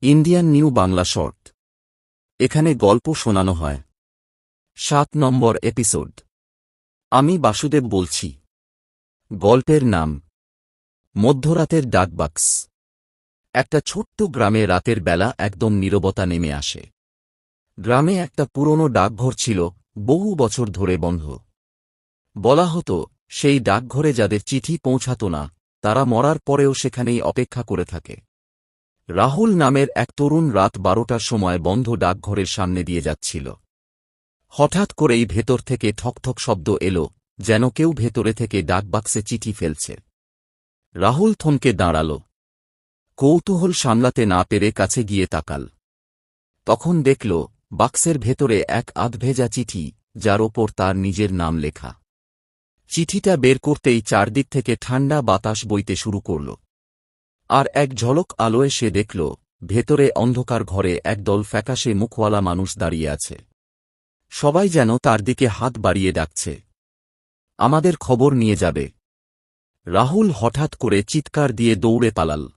Indian new Bangla short. এখানে গল্প শোনানো হয়। সাত নম্বর এপিসোড। আমি বাসুদেব বলছি। গল্পের নাম। মধ্যরাতের ডাকবাক্স। একটা ছোট্ট গ্রামে রাতের বেলা একদম নীরবতা নেমে আসে। গ্রামে একটা পুরনো ডাকঘর ছিল, বহু বছর ধরে বন্ধ। বলা হতো, সেই ডাকঘরে যাদের চিঠি পৌঁছাত না, তারা মরার পরেও সেখানেই অপেক্ষা করে থাকে। রাহুল নামের এক তরুণ রাত বারোটার সময় বন্ধ ডাকঘরের সামনে দিয়ে যাচ্ছিল। হঠাৎ করেই ভেতর থেকে ঠকঠক শব্দ এলো, যেন কেউ ভেতরে থেকে ডাকবাক্সে চিঠি ফেলছে। রাহুল থমকে দাঁড়াল। কৌতূহল সামলাতে না পেরে কাছে গিয়ে তাকাল। তখন দেখল, বাক্সের ভেতরে এক আধভেজা চিঠি, যার ওপর তার নিজের নাম লেখা। চিঠিটা বের করতেই চারদিক থেকে ঠান্ডা বাতাস বইতে শুরু করল। আর এক ঝলক আলোয় সে দেখল, ভেতরে অন্ধকার ঘরে একদল ফ্যাকাশে মুখওয়ালা মানুষ দাঁড়িয়ে আছে। সবাই যেন তার দিকে হাত বাড়িয়ে ডাকছে। আমাদের খবর নিয়ে যাবে। রাহুল হঠাৎ করে চিৎকার দিয়ে দৌড়ে পালাল।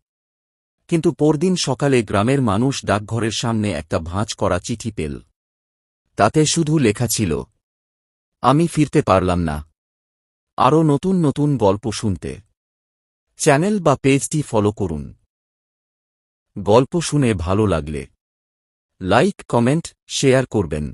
কিন্তু পরদিন সকালে গ্রামের মানুষ ডাকঘরের সামনে একটা ভাঁজ করা চিঠি পেল। তাতে শুধু লেখা ছিল, আমি ফিরতে পারলাম না। আরও নতুন নতুন গল্প শুনতে। চ্যানেল বা পেজটি ফলো করুন। গল্প শুনে ভালো লাগলে লাইক কমেন্ট শেয়ার করবেন।